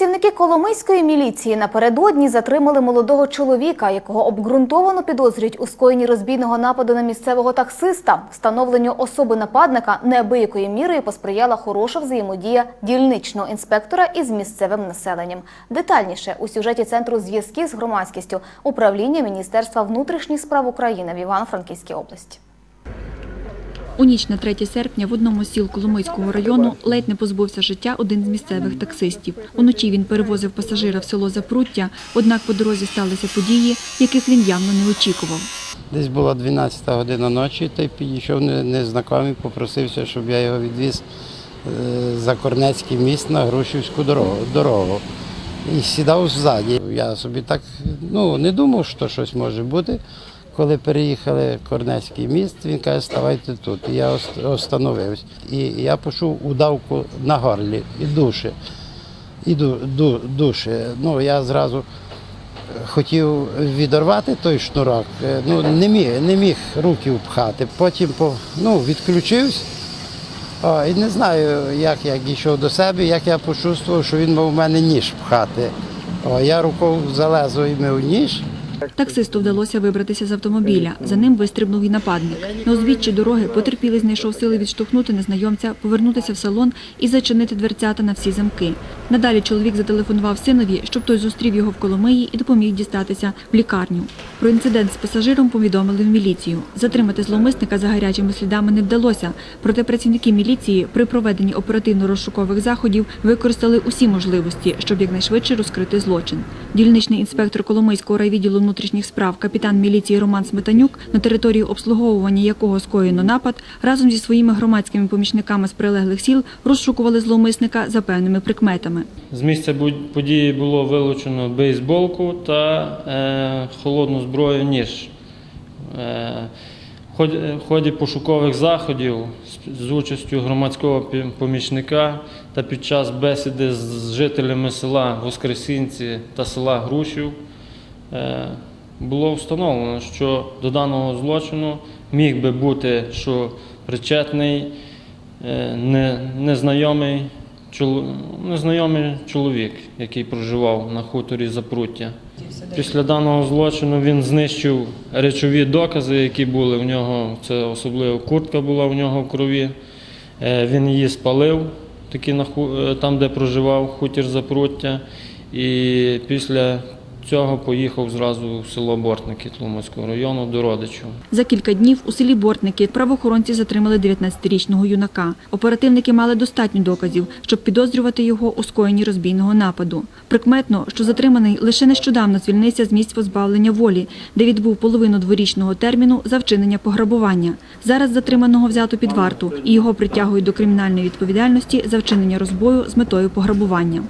Працівники Коломийської міліції напередодні затримали молодого чоловіка, якого обґрунтовано підозрюють у скоєнні розбійного нападу на місцевого таксиста. Встановленню особи нападника неабиякою мірою посприяла хороша взаємодія дільничного інспектора із місцевим населенням. Детальніше у сюжеті центру зв'язків з громадськістю управління Міністерства внутрішніх справ України в Івано-Франківській області. У ніч на 3 серпня в одному з сіл Коломийського району ледь не позбувся життя один з місцевих таксистів. Уночі він перевозив пасажира в село Запруття, однак по дорозі сталися події, яких він явно не очікував. Десь була 12 година ночі, та й підійшов не- незнайомий, попросився, щоб я його відвіз е, за Корнецький міст на Грушівську дорогу. І сідав ззаді. Я собі так ну, не думав, що щось може бути. Коли переїхали Корнецький міст, він каже, ставайте тут. І я остановився. І я почув удавку на горлі і душі. І ду, ду, душі. Ну, я зразу хотів відірвати той шнурок, е, ну не міг, не міг руки впхати. Потім по- ну, відключився. І не знаю, як я дійшов до себе, як я почувствував, що він мав у мене ніж пхати. О, я рукою залезу і мив ніж. Таксисту вдалося вибратися з автомобіля. За ним вистрибнув і нападник. На узбіччі дороги потерпілий знайшов сили відштовхнути незнайомця, повернутися в салон і зачинити дверцята на всі замки. Надалі чоловік зателефонував синові, щоб той зустрів його в Коломиї і допоміг дістатися в лікарню. Про інцидент з пасажиром повідомили в міліцію. Затримати зловмисника за гарячими слідами не вдалося. Проте працівники міліції при проведенні оперативно-розшукових заходів використали усі можливості, щоб якнайшвидше розкрити злочин. Дільничний інспектор Коломийського райвідділу внутрішніх справ, капітан міліції Роман Сметанюк, на території обслуговування якого скоєно напад, разом зі своїми громадськими помічниками з прилеглих сіл розшукували зловмисника за певними прикметами. З місця події було вилучено бейсболку та е, холодну зброю ніж. Е, в ході, пошукових заходів з, участю громадського помічника та під час бесіди з жителями села Воскресінці та села Грушів е, було встановлено, що до даного злочину міг би бути, що причетний е, незнайомий, незнайомий чоловік, який проживав на хуторі Запруття. Після даного злочину він знищив речові докази, які були в нього. Це особливо куртка була в нього в крові. Е, Він її спалив, е, там, де проживав хутір Запруття. І після цього поїхав зразу в село Бортники Тлумацького району до родичів. За кілька днів у селі Бортники правоохоронці затримали 19-річного юнака. Оперативники мали достатньо доказів, щоб підозрювати його у скоєнні розбійного нападу. Прикметно, що затриманий лише нещодавно звільнився з місць позбавлення волі, де відбув половину дворічного терміну за вчинення пограбування. Зараз затриманого взято під варту і його притягують до кримінальної відповідальності за вчинення розбою з метою пограбування.